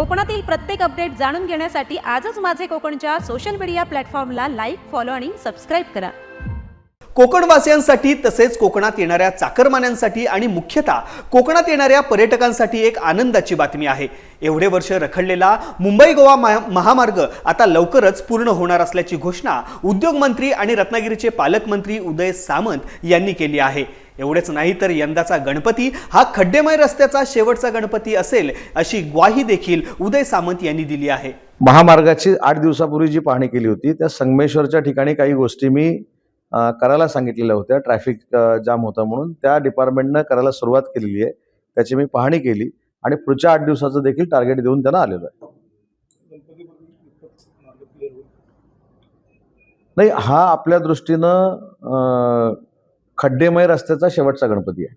कोकणातील प्रत्येक अपडेट जाणून घेण्यासाठी आजच माझे कोकणच्या सोशल मीडिया प्लॅटफॉर्मला लाईक फॉलो आणि सबस्क्राईब करा. कोकणवासियांसाठी तसेच कोकणात येणाऱ्या चाकरमान्यांसाठी आणि मुख्यतः कोकणात येणाऱ्या पर्यटकांसाठी एक आनंदाची बातमी आहे. एवढे वर्ष रखडलेला मुंबई गोवा महा- महामार्ग आता लवकरच पूर्ण होणार असल्याची घोषणा उद्योगमंत्री आणि रत्नागिरीचे पालकमंत्री उदय सामंत यांनी केली आहे. एवढेच नाही तर यंदाचा गणपती हा खड्डेमय रस्त्याचा शेवटचा गणपती असेल अशी ग्वाही देखील उदय सामंत यांनी दिली आहे. महामार्गाची आठ दिवसापूर्वी जी पाहणी केली होती त्या संगमेश्वरच्या ठिकाणी काही गोष्टी मी करायला सांगितलेल्या होत्या. ट्रॅफिक जाम होता म्हणून त्या डिपार्टमेंटनं करायला सुरुवात केलेली आहे. त्याची मी पाहणी केली आणि पुढच्या आठ दिवसाचं देखील टार्गेट देऊन त्यांना आलेलं आहे. नाही हा आपल्या दृष्टीनं खड्डेमय रस्त्याचा शेवटचा गणपती आहे.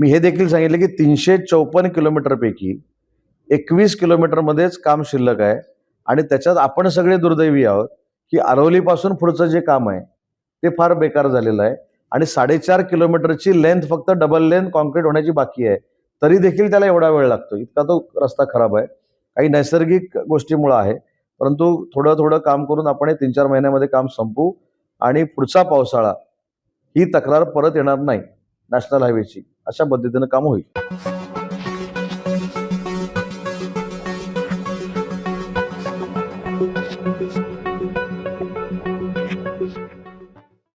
मी हे देखील सांगितलं की तीनशे चौपन्न किलोमीटरपैकी एकवीस किलोमीटरमध्येच काम शिल्लक आहे. आणि त्याच्यात आपण सगळे दुर्दैवी आहोत की आरवलीपासून पुढचं जे काम आहे ते फार बेकार झालेलं आहे. आणि साडेचार किलोमीटरची लेंथ फक्त डबल लेंथ कॉन्क्रीट होण्याची बाकी आहे. तरी देखील त्याला एवढा वेळ लागतो. इतका तो रस्ता खराब आहे. काही नैसर्गिक गोष्टीमुळं आहे. परंतु थोडं थोडं काम करून आपण हे तीन चार महिन्यामध्ये काम संपू आणि पुढचा पावसाळा ही तक्रार परत येणार नाही नॅशनल हायवेची अशा पद्धतीनं काम होईल